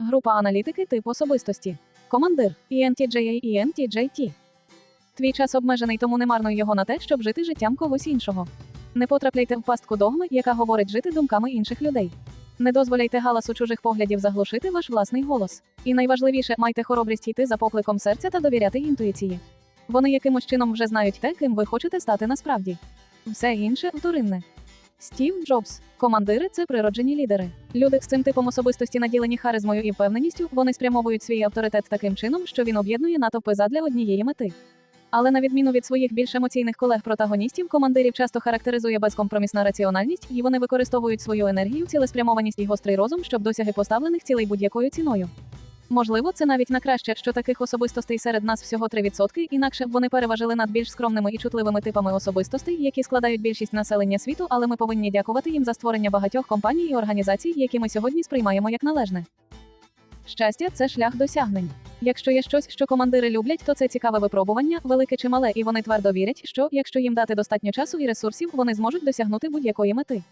Група аналітики тип особистості. Командир ENTJA ENTJT. Твій час обмежений, тому не марнуй його на те, щоб жити життям когось іншого. Не потрапляйте в пастку догми, яка говорить жити думками інших людей. Не дозволяйте галасу чужих поглядів заглушити ваш власний голос. І найважливіше, майте хоробрість йти за покликом серця та довіряти інтуїції. Вони якимось чином вже знають те, ким ви хочете стати насправді. Все інше вторинне. Стів Джобс. Командири це природжені лідери. Люди з цим типом особистості наділені харизмою і впевненістю, вони спрямовують свій авторитет таким чином, що він об'єднує натовпи задля однієї мети. Але на відміну від своїх більш емоційних колег-протагоністів, командирів часто характеризує безкомпромісна раціональність, і вони використовують свою енергію, цілеспрямованість і гострий розум, щоб досяги поставлених цілей будь-якою ціною. Можливо, це навіть на краще, що таких особистостей серед нас всього 3%, інакше б вони переважили над більш скромними і чутливими типами особистостей, які складають більшість населення світу, але ми повинні дякувати їм за створення багатьох компаній і організацій, які ми сьогодні сприймаємо як належне. Щастя це шлях досягнень. Якщо є щось, що командири люблять, то це цікаве випробування, велике чи мале, і вони твердо вірять, що якщо їм дати достатньо часу і ресурсів, вони зможуть досягнути будь-якої мети.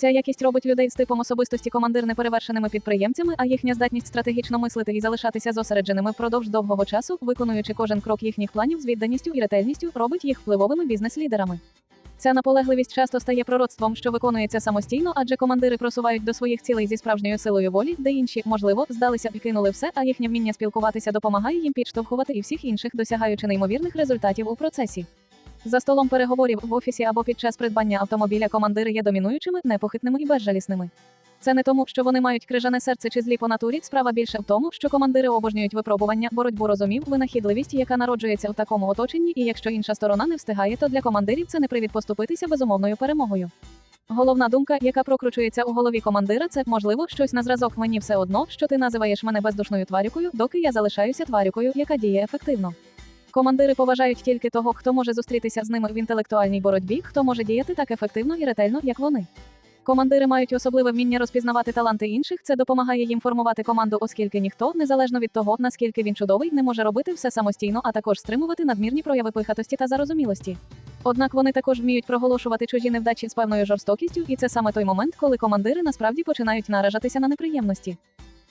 Ця якість робить людей з типом особистості командир неперевершеними підприємцями, а їхня здатність стратегічно мислити і залишатися зосередженими впродовж довгого часу, виконуючи кожен крок їхніх планів з відданістю і ретельністю, робить їх впливовими бізнес-лідерами. Ця наполегливість часто стає пророцтвом, що виконується самостійно, адже командири просувають до своїх цілей зі справжньою силою волі, де інші, можливо, здалися і кинули все, а їхнє вміння спілкуватися допомагає їм підштовхувати і всіх інших, досягаючи неймовірних результатів у процесі. За столом переговорів в офісі або під час придбання автомобіля командири є домінуючими, непохитними і безжалісними. Це не тому, що вони мають крижане серце чи злі по натурі. Справа більше в тому, що командири обожнюють випробування, боротьбу розумів, винахідливість, яка народжується в такому оточенні, і якщо інша сторона не встигає, то для командирів це не привід поступитися безумовною перемогою. Головна думка, яка прокручується у голові командира, це можливо щось на зразок мені все одно, що ти називаєш мене бездушною тварюкою, доки я залишаюся тварюкою, яка діє ефективно. Командири поважають тільки того, хто може зустрітися з ними в інтелектуальній боротьбі, хто може діяти так ефективно і ретельно, як вони. Командири мають особливе вміння розпізнавати таланти інших. Це допомагає їм формувати команду, оскільки ніхто, незалежно від того, наскільки він чудовий, не може робити все самостійно, а також стримувати надмірні прояви пихатості та зарозумілості. Однак вони також вміють проголошувати чужі невдачі з певною жорстокістю, і це саме той момент, коли командири насправді починають наражатися на неприємності.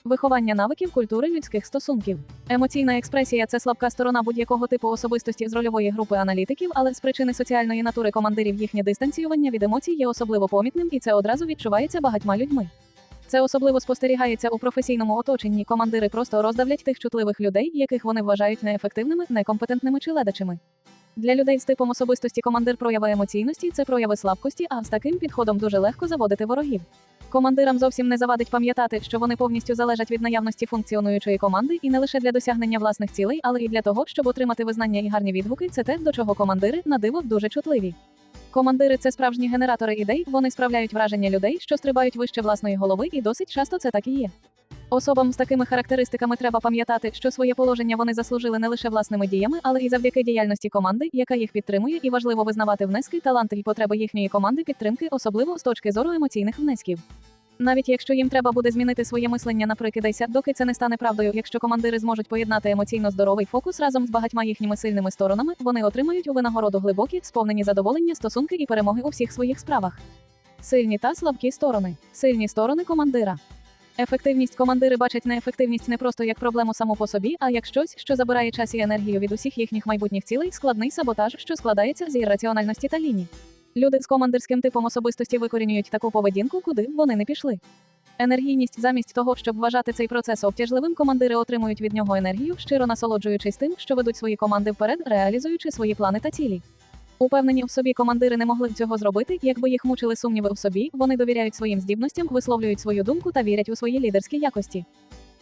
Виховання навиків культури людських стосунків. Емоційна експресія це слабка сторона будь-якого типу особистості з рольової групи аналітиків, але з причини соціальної натури командирів їхнє дистанціювання від емоцій є особливо помітним, і це одразу відчувається багатьма людьми. Це особливо спостерігається у професійному оточенні. Командири просто роздавлять тих чутливих людей, яких вони вважають неефективними, некомпетентними чи ледачими. Для людей з типом особистості командир прояви емоційності це прояви слабкості, а з таким підходом дуже легко заводити ворогів. Командирам зовсім не завадить пам'ятати, що вони повністю залежать від наявності функціонуючої команди і не лише для досягнення власних цілей, але й для того, щоб отримати визнання і гарні відгуки. Це те, до чого командири на диво дуже чутливі. Командири це справжні генератори ідей, вони справляють враження людей, що стрибають вище власної голови, і досить часто це так і є. Особам з такими характеристиками треба пам'ятати, що своє положення вони заслужили не лише власними діями, але і завдяки діяльності команди, яка їх підтримує, і важливо визнавати внески, таланти і потреби їхньої команди підтримки, особливо з точки зору емоційних внесків. Навіть якщо їм треба буде змінити своє мислення на прикидайся, доки це не стане правдою, якщо командири зможуть поєднати емоційно здоровий фокус разом з багатьма їхніми сильними сторонами, вони отримають у винагороду глибокі, сповнені задоволення, стосунки і перемоги у всіх своїх справах. Сильні та слабкі сторони. Сильні сторони командира. Ефективність командири бачать неефективність не просто як проблему саму по собі, а як щось, що забирає час і енергію від усіх їхніх майбутніх цілей, складний саботаж, що складається з ірраціональності та лінії. Люди з командирським типом особистості викорінюють таку поведінку, куди б вони не пішли. Енергійність замість того, щоб вважати цей процес обтяжливим, командири отримують від нього енергію, щиро насолоджуючись тим, що ведуть свої команди вперед, реалізуючи свої плани та цілі. Упевнені в собі командири не могли б цього зробити, якби їх мучили сумніви в собі, вони довіряють своїм здібностям, висловлюють свою думку та вірять у свої лідерські якості.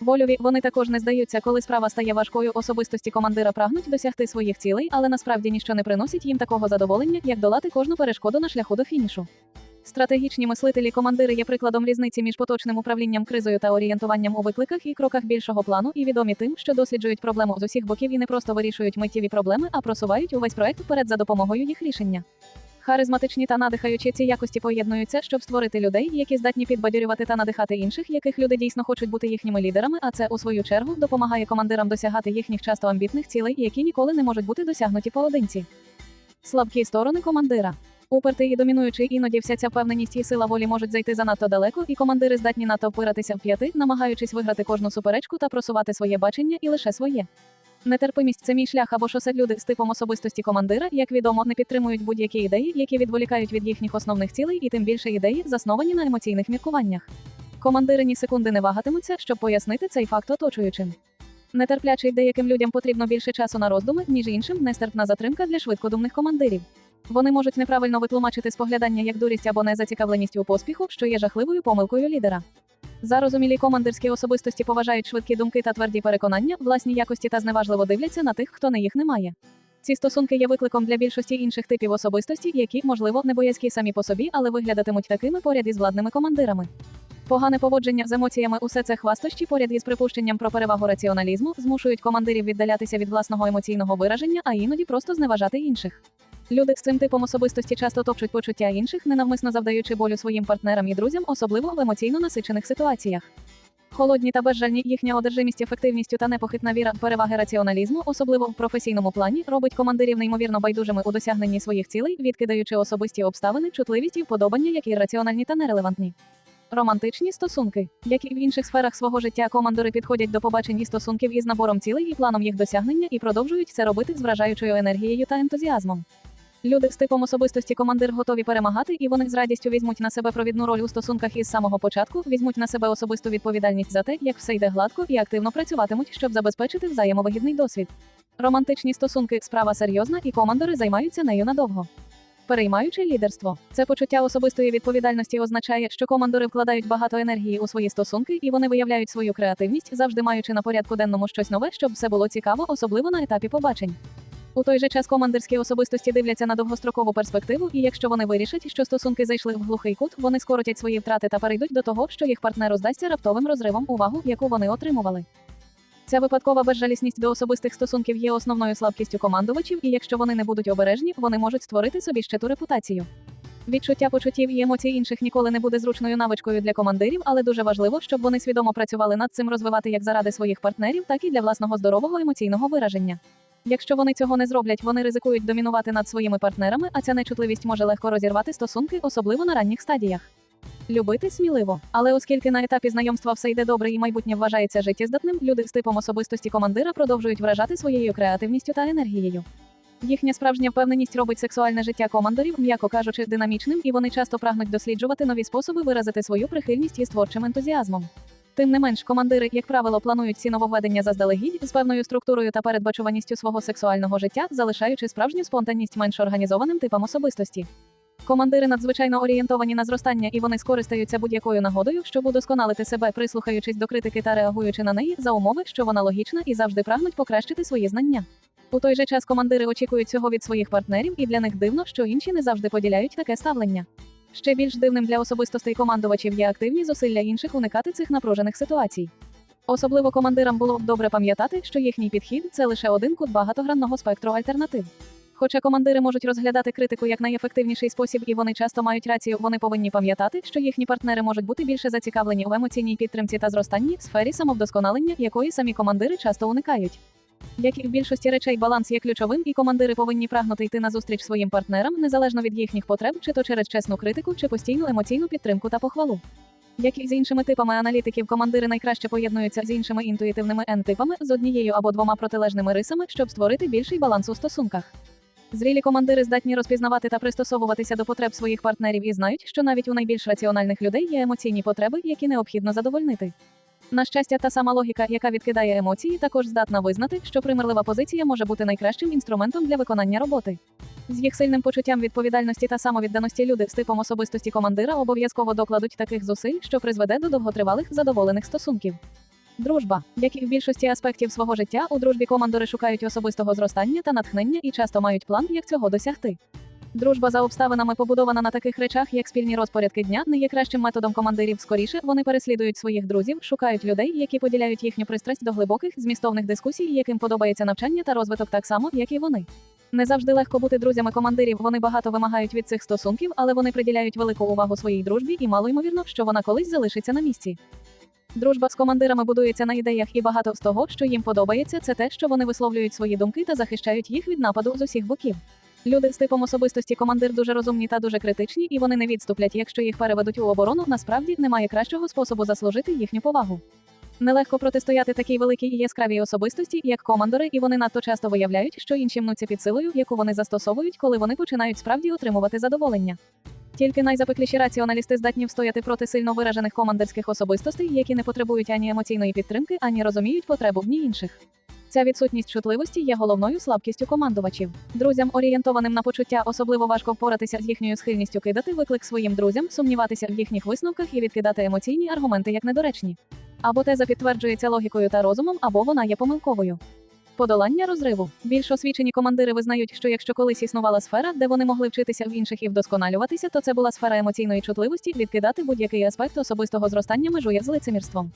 Вольові вони також не здаються, коли справа стає важкою. Особистості командира прагнуть досягти своїх цілей, але насправді ніщо не приносить їм такого задоволення, як долати кожну перешкоду на шляху до фінішу. Стратегічні мислителі командири є прикладом різниці між поточним управлінням кризою та орієнтуванням у викликах і кроках більшого плану, і відомі тим, що досліджують проблему з усіх боків і не просто вирішують миттєві проблеми, а просувають увесь проект вперед за допомогою їх рішення. Харизматичні та надихаючі ці якості поєднуються, щоб створити людей, які здатні підбадьорювати та надихати інших, яких люди дійсно хочуть бути їхніми лідерами. А це у свою чергу допомагає командирам досягати їхніх часто амбітних цілей, які ніколи не можуть бути досягнуті поодинці. Слабкі сторони командира. Упертий і домінуючий іноді вся ця впевненість і сила волі можуть зайти занадто далеко, і командири здатні надто впиратися в п'яти, намагаючись виграти кожну суперечку та просувати своє бачення і лише своє. Нетерпимість це мій шлях або шосе люди з типом особистості командира, як відомо, не підтримують будь-які ідеї, які відволікають від їхніх основних цілей, і тим більше ідеї, засновані на емоційних міркуваннях. Командири ні секунди не вагатимуться, щоб пояснити цей факт оточуючим. Нетерплячий деяким людям потрібно більше часу на роздуми, ніж іншим нестерпна затримка для швидкодумних командирів. Вони можуть неправильно витлумачити споглядання як дурість або незацікавленість у поспіху, що є жахливою помилкою лідера. Зарозумілі командирські особистості поважають швидкі думки та тверді переконання, власні якості та зневажливо дивляться на тих, хто не їх не має. Ці стосунки є викликом для більшості інших типів особистості, які, можливо, не боязкі самі по собі, але виглядатимуть такими поряд із владними командирами. Погане поводження з емоціями, усе це хвастощі поряд із припущенням про перевагу раціоналізму, змушують командирів віддалятися від власного емоційного вираження, а іноді просто зневажати інших. Люди з цим типом особистості часто топчуть почуття інших, ненавмисно завдаючи болю своїм партнерам і друзям, особливо в емоційно насичених ситуаціях. Холодні та безжальні їхня одержимість ефективністю та непохитна віра переваги раціоналізму, особливо в професійному плані, робить командирів неймовірно байдужими у досягненні своїх цілей, відкидаючи особисті обставини, чутливість і вподобання, які раціональні та нерелевантні. Романтичні стосунки, як і в інших сферах свого життя, командори підходять до побачень і стосунків із набором цілей і планом їх досягнення і продовжують це робити з вражаючою енергією та ентузіазмом. Люди з типом особистості командир готові перемагати, і вони з радістю візьмуть на себе провідну роль у стосунках із самого початку, візьмуть на себе особисту відповідальність за те, як все йде гладко, і активно працюватимуть, щоб забезпечити взаємовигідний досвід. Романтичні стосунки справа серйозна, і командори займаються нею надовго. Переймаючи лідерство, це почуття особистої відповідальності означає, що командори вкладають багато енергії у свої стосунки і вони виявляють свою креативність, завжди маючи на порядку денному щось нове, щоб все було цікаво, особливо на етапі побачень. У той же час командирські особистості дивляться на довгострокову перспективу, і якщо вони вирішать, що стосунки зайшли в глухий кут, вони скоротять свої втрати та перейдуть до того, що їх партнеру здасться раптовим розривом увагу, яку вони отримували. Ця випадкова безжалісність до особистих стосунків є основною слабкістю командувачів, і якщо вони не будуть обережні, вони можуть створити собі ще ту репутацію. Відчуття почуттів і емоцій інших ніколи не буде зручною навичкою для командирів, але дуже важливо, щоб вони свідомо працювали над цим розвивати як заради своїх партнерів, так і для власного здорового емоційного вираження. Якщо вони цього не зроблять, вони ризикують домінувати над своїми партнерами, а ця нечутливість може легко розірвати стосунки, особливо на ранніх стадіях. Любити сміливо, але оскільки на етапі знайомства все йде добре і майбутнє вважається життєздатним, люди з типом особистості командира продовжують вражати своєю креативністю та енергією. Їхня справжня впевненість робить сексуальне життя командорів, м'яко кажучи, динамічним, і вони часто прагнуть досліджувати нові способи виразити свою прихильність із творчим ентузіазмом. Тим не менш, командири, як правило, планують ці нововведення заздалегідь з певною структурою та передбачуваністю свого сексуального життя, залишаючи справжню спонтанність менш організованим типам особистості. Командири надзвичайно орієнтовані на зростання, і вони скористаються будь-якою нагодою, щоб удосконалити себе, прислухаючись до критики та реагуючи на неї за умови, що вона логічна і завжди прагнуть покращити свої знання. У той же час командири очікують цього від своїх партнерів, і для них дивно, що інші не завжди поділяють таке ставлення. Ще більш дивним для особистостей командувачів є активні зусилля інших уникати цих напружених ситуацій. Особливо командирам було б добре пам'ятати, що їхній підхід це лише один кут багатогранного спектру альтернатив. Хоча командири можуть розглядати критику як найефективніший спосіб, і вони часто мають рацію, вони повинні пам'ятати, що їхні партнери можуть бути більше зацікавлені в емоційній підтримці та зростанні в сфері самовдосконалення, якої самі командири часто уникають. Як і в більшості речей, баланс є ключовим, і командири повинні прагнути йти назустріч своїм партнерам незалежно від їхніх потреб, чи то через чесну критику, чи постійну емоційну підтримку та похвалу. Як і з іншими типами аналітиків, командири найкраще поєднуються з іншими інтуїтивними N-типами з однією або двома протилежними рисами, щоб створити більший баланс у стосунках. Зрілі командири здатні розпізнавати та пристосовуватися до потреб своїх партнерів і знають, що навіть у найбільш раціональних людей є емоційні потреби, які необхідно задовольнити. На щастя, та сама логіка, яка відкидає емоції, також здатна визнати, що примирлива позиція може бути найкращим інструментом для виконання роботи. З їх сильним почуттям відповідальності та самовідданості люди з типом особистості командира обов'язково докладуть таких зусиль, що призведе до довготривалих задоволених стосунків. Дружба, як і в більшості аспектів свого життя, у дружбі командори шукають особистого зростання та натхнення і часто мають план, як цього досягти. Дружба за обставинами побудована на таких речах, як спільні розпорядки дня, не є кращим методом командирів. Скоріше вони переслідують своїх друзів, шукають людей, які поділяють їхню пристрасть до глибоких змістовних дискусій, яким подобається навчання та розвиток так само, як і вони. Не завжди легко бути друзями командирів. Вони багато вимагають від цих стосунків, але вони приділяють велику увагу своїй дружбі, і мало ймовірно, що вона колись залишиться на місці. Дружба з командирами будується на ідеях, і багато з того, що їм подобається, це те, що вони висловлюють свої думки та захищають їх від нападу з усіх боків. Люди з типом особистості командир дуже розумні та дуже критичні, і вони не відступлять, якщо їх переведуть у оборону. Насправді немає кращого способу заслужити їхню повагу. Нелегко протистояти такій великій і яскравій особистості, як командори, і вони надто часто виявляють, що інші мнуться під силою, яку вони застосовують, коли вони починають справді отримувати задоволення. Тільки найзапекліші раціоналісти здатні встояти проти сильно виражених командирських особистостей, які не потребують ані емоційної підтримки, ані розуміють потребу в ній інших. Ця відсутність чутливості є головною слабкістю командувачів. Друзям, орієнтованим на почуття, особливо важко впоратися з їхньою схильністю кидати виклик своїм друзям, сумніватися в їхніх висновках і відкидати емоційні аргументи як недоречні. Або теза підтверджується логікою та розумом, або вона є помилковою. Подолання розриву. Більш освічені командири визнають, що якщо колись існувала сфера, де вони могли вчитися в інших і вдосконалюватися, то це була сфера емоційної чутливості, відкидати будь-який аспект особистого зростання межує з лицемірством.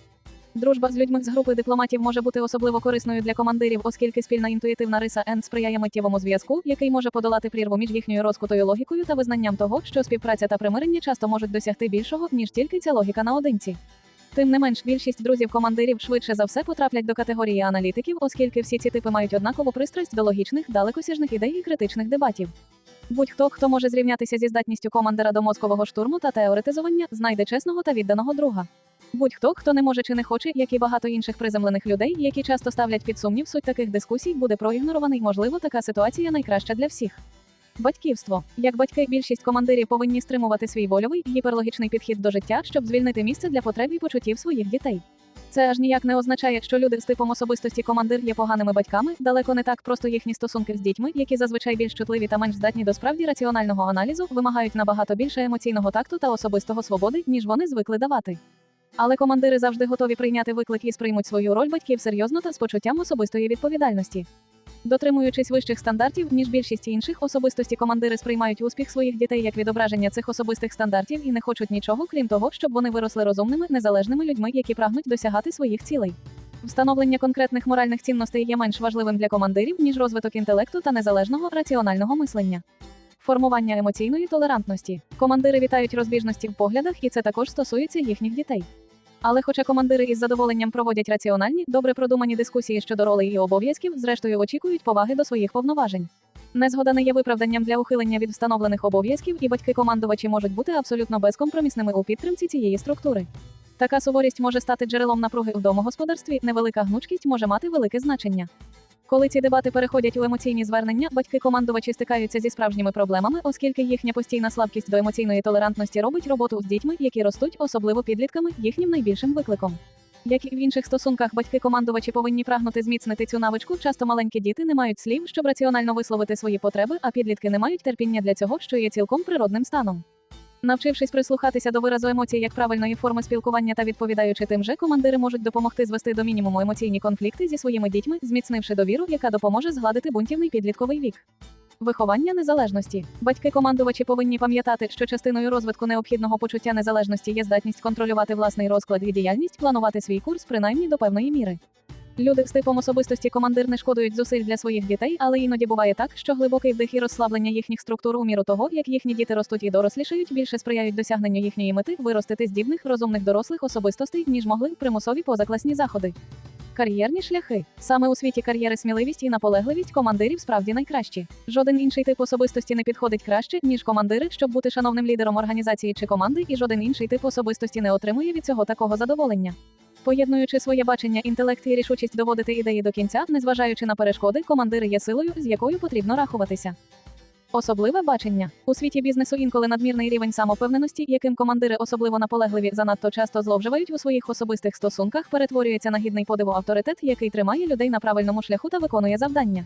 Дружба з людьми з групи дипломатів може бути особливо корисною для командирів, оскільки спільна інтуїтивна риса N сприяє миттєвому зв'язку, який може подолати прірву між їхньою розкутою логікою та визнанням того, що співпраця та примирення часто можуть досягти більшого, ніж тільки ця логіка наодинці. Тим не менш, більшість друзів командирів швидше за все потраплять до категорії аналітиків, оскільки всі ці типи мають однакову пристрасть до логічних, далекосяжних ідей і критичних дебатів. Будь-хто, хто може зрівнятися зі здатністю командира до мозкового штурму та теоретизування, знайде чесного та відданого друга. Будь-хто, хто не може чи не хоче, як і багато інших приземлених людей, які часто ставлять під сумнів суть таких дискусій, буде проігнорований. Можливо, така ситуація найкраща для всіх. Батьківство як батьки, більшість командирів повинні стримувати свій вольовий гіперлогічний підхід до життя, щоб звільнити місце для потреб і почуттів своїх дітей. Це аж ніяк не означає, що люди з типом особистості командир є поганими батьками, далеко не так просто їхні стосунки з дітьми, які зазвичай більш чутливі та менш здатні до справді раціонального аналізу, вимагають набагато більше емоційного такту та особистого свободи, ніж вони звикли давати. Але командири завжди готові прийняти виклик і сприймуть свою роль батьків серйозно та з почуттям особистої відповідальності. Дотримуючись вищих стандартів, ніж більшість інших, особистості командири сприймають успіх своїх дітей як відображення цих особистих стандартів і не хочуть нічого, крім того, щоб вони виросли розумними, незалежними людьми, які прагнуть досягати своїх цілей. Встановлення конкретних моральних цінностей є менш важливим для командирів, ніж розвиток інтелекту та незалежного раціонального мислення. Формування емоційної толерантності. Командири вітають розбіжності в поглядах, і це також стосується їхніх дітей. Але хоча командири із задоволенням проводять раціональні, добре продумані дискусії щодо ролей і обов'язків, зрештою очікують поваги до своїх повноважень. Незгода не є виправданням для ухилення від встановлених обов'язків, і батьки-командувачі можуть бути абсолютно безкомпромісними у підтримці цієї структури. Така суворість може стати джерелом напруги в домогосподарстві, невелика гнучкість може мати велике значення. Коли ці дебати переходять у емоційні звернення, батьки-командувачі стикаються зі справжніми проблемами, оскільки їхня постійна слабкість до емоційної толерантності робить роботу з дітьми, які ростуть, особливо підлітками, їхнім найбільшим викликом. Як і в інших стосунках, батьки-командувачі повинні прагнути зміцнити цю навичку. Часто маленькі діти не мають слів, щоб раціонально висловити свої потреби, а підлітки не мають терпіння для цього, що є цілком природним станом. Навчившись прислухатися до виразу емоцій як правильної форми спілкування та відповідаючи тим же, командири можуть допомогти звести до мінімуму емоційні конфлікти зі своїми дітьми, зміцнивши довіру, яка допоможе згладити бунтівний підлітковий вік. Виховання незалежності. Батьки-командувачі повинні пам'ятати, що частиною розвитку необхідного почуття незалежності є здатність контролювати власний розклад і діяльність, планувати свій курс принаймні до певної міри. Люди з типом особистості командир не шкодують зусиль для своїх дітей, але іноді буває так, що глибокий вдих і розслаблення їхніх структур у міру того, як їхні діти ростуть і дорослішають, більше сприяють досягненню їхньої мети виростити здібних, розумних дорослих особистостей, ніж могли примусові позакласні заходи. Кар'єрні шляхи саме у світі кар'єри сміливість і наполегливість командирів справді найкращі. Жоден інший тип особистості не підходить краще, ніж командири, щоб бути шановним лідером організації чи команди, і жоден інший тип особистості не отримує від цього такого задоволення. Поєднуючи своє бачення, інтелект і рішучість доводити ідеї до кінця, незважаючи на перешкоди, командири є силою, з якою потрібно рахуватися. Особливе бачення у світі бізнесу інколи надмірний рівень самопевненості, яким командири особливо наполегливі занадто часто зловживають у своїх особистих стосунках, перетворюється на гідний подиву авторитет, який тримає людей на правильному шляху та виконує завдання.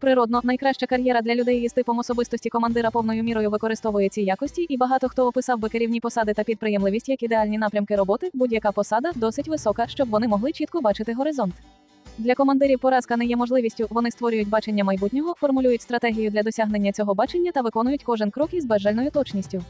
Природно, найкраща кар'єра для людей із типом особистості командира повною мірою використовує ці якості, і багато хто описав би керівні посади та підприємливість як ідеальні напрямки роботи, будь-яка посада досить висока, щоб вони могли чітко бачити горизонт. Для командирів поразка не є можливістю, вони створюють бачення майбутнього, формулюють стратегію для досягнення цього бачення та виконують кожен крок із безжальною точністю.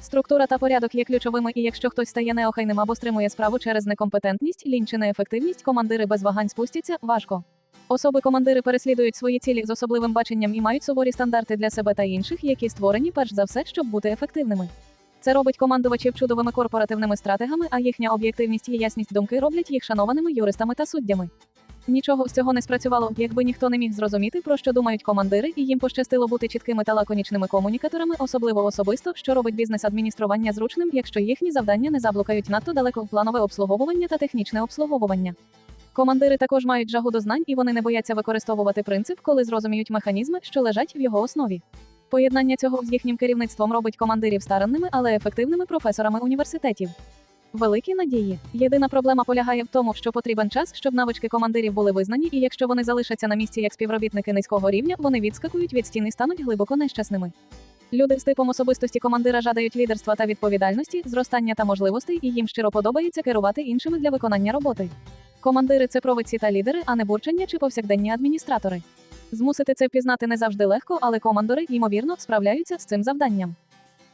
Структура та порядок є ключовими, і якщо хтось стає неохайним або стримує справу через некомпетентність, лінь чи неефективність, командири без вагань спустяться важко. Особи командири переслідують свої цілі з особливим баченням і мають суворі стандарти для себе та інших, які створені перш за все, щоб бути ефективними. Це робить командувачів чудовими корпоративними стратегами, а їхня об'єктивність і ясність думки роблять їх шанованими юристами та суддями. Нічого з цього не спрацювало, якби ніхто не міг зрозуміти, про що думають командири, і їм пощастило бути чіткими та лаконічними комунікаторами, особливо особисто, що робить бізнес-адміністрування зручним, якщо їхні завдання не заблукають надто далеко в планове обслуговування та технічне обслуговування. Командири також мають жагу до знань і вони не бояться використовувати принцип, коли зрозуміють механізми, що лежать в його основі. Поєднання цього з їхнім керівництвом робить командирів старанними, але ефективними професорами університетів. Великі надії. Єдина проблема полягає в тому, що потрібен час, щоб навички командирів були визнані, і якщо вони залишаться на місці як співробітники низького рівня, вони відскакують від стін і стануть глибоко нещасними. Люди з типом особистості командира жадають лідерства та відповідальності, зростання та можливостей, і їм щиро подобається керувати іншими для виконання роботи. Командири це провидці та лідери, а не бурчення чи повсякденні адміністратори. Змусити це впізнати не завжди легко, але командори, ймовірно, справляються з цим завданням.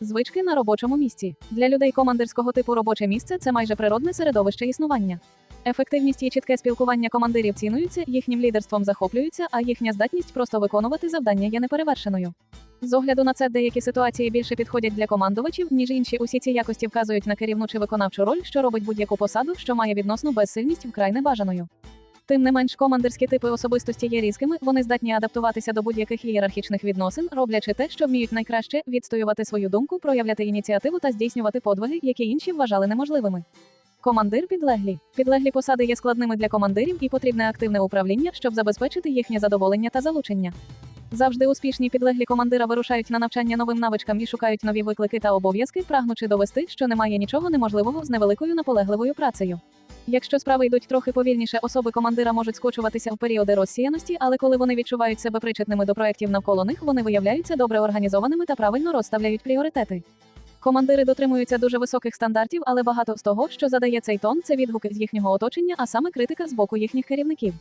Звички на робочому місці для людей командирського типу робоче місце це майже природне середовище існування. Ефективність і чітке спілкування командирів цінуються, їхнім лідерством захоплюються, а їхня здатність просто виконувати завдання є неперевершеною. З огляду на це деякі ситуації більше підходять для командувачів, ніж інші. Усі ці якості вказують на керівну чи виконавчу роль, що робить будь-яку посаду, що має відносну безсильність вкрай небажаною. Тим не менш, командирські типи особистості є різкими, вони здатні адаптуватися до будь-яких ієрархічних відносин, роблячи те, що вміють найкраще відстоювати свою думку, проявляти ініціативу та здійснювати подвиги, які інші вважали неможливими. Командир підлеглі. Підлеглі посади є складними для командирів і потрібне активне управління, щоб забезпечити їхнє задоволення та залучення. Завжди успішні підлеглі командира вирушають на навчання новим навичкам і шукають нові виклики та обов'язки, прагнучи довести, що немає нічого неможливого з невеликою наполегливою працею. Якщо справи йдуть трохи повільніше, особи командира можуть скочуватися в періоди розсіяності, але коли вони відчувають себе причетними до проєктів навколо них, вони виявляються добре організованими та правильно розставляють пріоритети. Командири дотримуються дуже високих стандартів, але багато з того, що задає цей тон, це відгуки з їхнього оточення, а саме критика з боку їхніх керівників.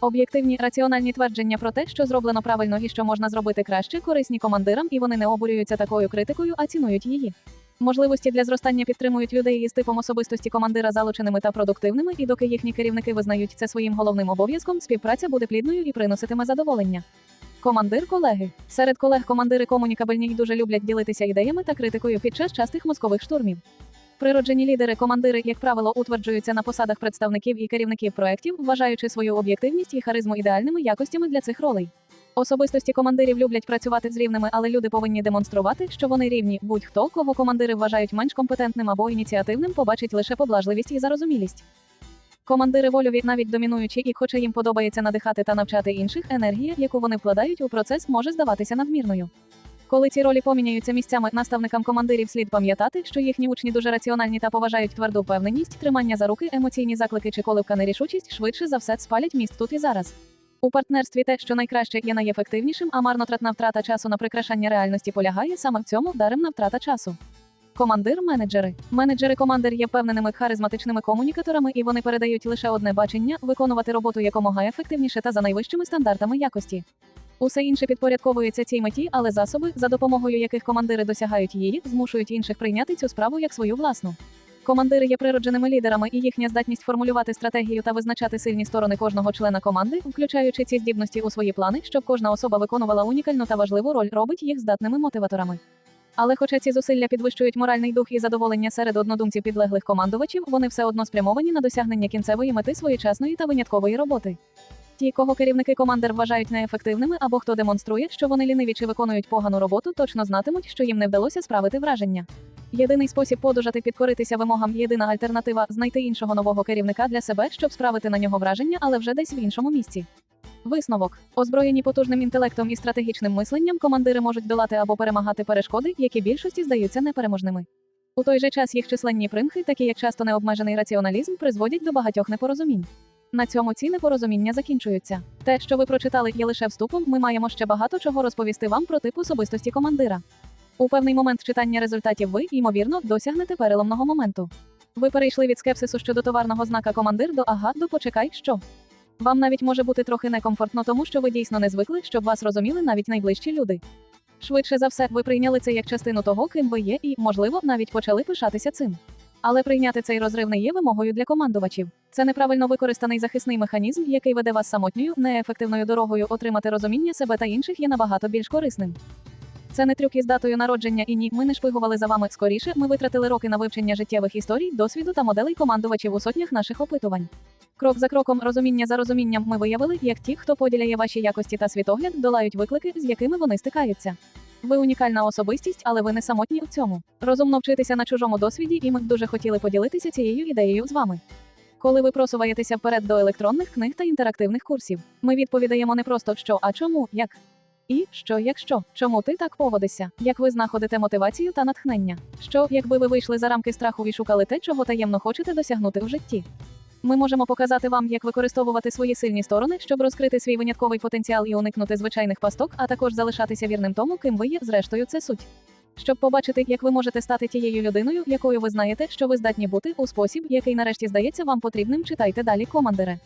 Об'єктивні раціональні твердження про те, що зроблено правильно і що можна зробити краще, корисні командирам, і вони не обурюються такою критикою, а цінують її. Можливості для зростання підтримують людей із типом особистості командира залученими та продуктивними, і доки їхні керівники визнають це своїм головним обов'язком, співпраця буде плідною і приноситиме задоволення. Командир колеги серед колег командири комунікабельні й дуже люблять ділитися ідеями та критикою під час частих мозкових штурмів. Природжені лідери командири, як правило, утверджуються на посадах представників і керівників проєктів, вважаючи свою об'єктивність і харизму ідеальними якостями для цих ролей. Особистості командирів люблять працювати з рівними, але люди повинні демонструвати, що вони рівні. Будь-хто, кого командири вважають менш компетентним або ініціативним, побачить лише поблажливість і зарозумілість. Командири вольові навіть домінуючі, і хоча їм подобається надихати та навчати інших, енергія, яку вони вкладають у процес, може здаватися надмірною. Коли ці ролі поміняються місцями, наставникам командирів слід пам'ятати, що їхні учні дуже раціональні та поважають тверду впевненість, тримання за руки, емоційні заклики чи коливка нерішучість швидше за все спалять міст тут і зараз. У партнерстві те, що найкраще є найефективнішим, а марнотратна втрата часу на прикрашання реальності полягає саме в цьому даремна втрата часу. Командир менеджери. Менеджери командир є впевненими харизматичними комунікаторами, і вони передають лише одне бачення виконувати роботу якомога ефективніше та за найвищими стандартами якості. Усе інше підпорядковується цій меті, але засоби, за допомогою яких командири досягають її, змушують інших прийняти цю справу як свою власну. Командири є природженими лідерами, і їхня здатність формулювати стратегію та визначати сильні сторони кожного члена команди, включаючи ці здібності у свої плани, щоб кожна особа виконувала унікальну та важливу роль, робить їх здатними мотиваторами. Але хоча ці зусилля підвищують моральний дух і задоволення серед однодумців підлеглих командувачів, вони все одно спрямовані на досягнення кінцевої мети своєчасної та виняткової роботи. Ті, кого керівники командир вважають неефективними або хто демонструє, що вони ліниві чи виконують погану роботу, точно знатимуть, що їм не вдалося справити враження. Єдиний спосіб подужати підкоритися вимогам, єдина альтернатива знайти іншого нового керівника для себе, щоб справити на нього враження, але вже десь в іншому місці. Висновок озброєні потужним інтелектом і стратегічним мисленням, командири можуть долати або перемагати перешкоди, які більшості здаються непереможними. У той же час їх численні примхи, такі як часто необмежений раціоналізм, призводять до багатьох непорозумінь. На цьому ці непорозуміння закінчуються. Те, що ви прочитали, є лише вступом. Ми маємо ще багато чого розповісти вам про тип особистості командира. У певний момент читання результатів ви, ймовірно, досягнете переломного моменту. Ви перейшли від скепсису щодо товарного знака командир до ага, до почекай, що. Вам навіть може бути трохи некомфортно, тому що ви дійсно не звикли, щоб вас розуміли навіть найближчі люди. Швидше за все, ви прийняли це як частину того, ким ви є, і, можливо, навіть почали пишатися цим. Але прийняти цей розрив не є вимогою для командувачів. Це неправильно використаний захисний механізм, який веде вас самотньою, неефективною дорогою отримати розуміння себе та інших є набагато більш корисним. Це не трюк із датою народження і ні, ми не шпигували за вами. Скоріше, ми витратили роки на вивчення життєвих історій, досвіду та моделей командувачів у сотнях наших опитувань. Крок за кроком, розуміння за розумінням, ми виявили, як ті, хто поділяє ваші якості та світогляд, долають виклики, з якими вони стикаються. Ви унікальна особистість, але ви не самотні у цьому. Розумно вчитися на чужому досвіді, і ми б дуже хотіли поділитися цією ідеєю з вами. Коли ви просуваєтеся вперед до електронних книг та інтерактивних курсів, ми відповідаємо не просто що, а чому, як. І що, якщо, чому ти так поводишся, як ви знаходите мотивацію та натхнення? Що, якби ви вийшли за рамки страху і шукали те, чого таємно хочете досягнути в житті? Ми можемо показати вам, як використовувати свої сильні сторони, щоб розкрити свій винятковий потенціал і уникнути звичайних пасток, а також залишатися вірним тому, ким ви є. Зрештою, це суть. Щоб побачити, як ви можете стати тією людиною, якою ви знаєте, що ви здатні бути, у спосіб, який нарешті здається вам потрібним, читайте далі, командире.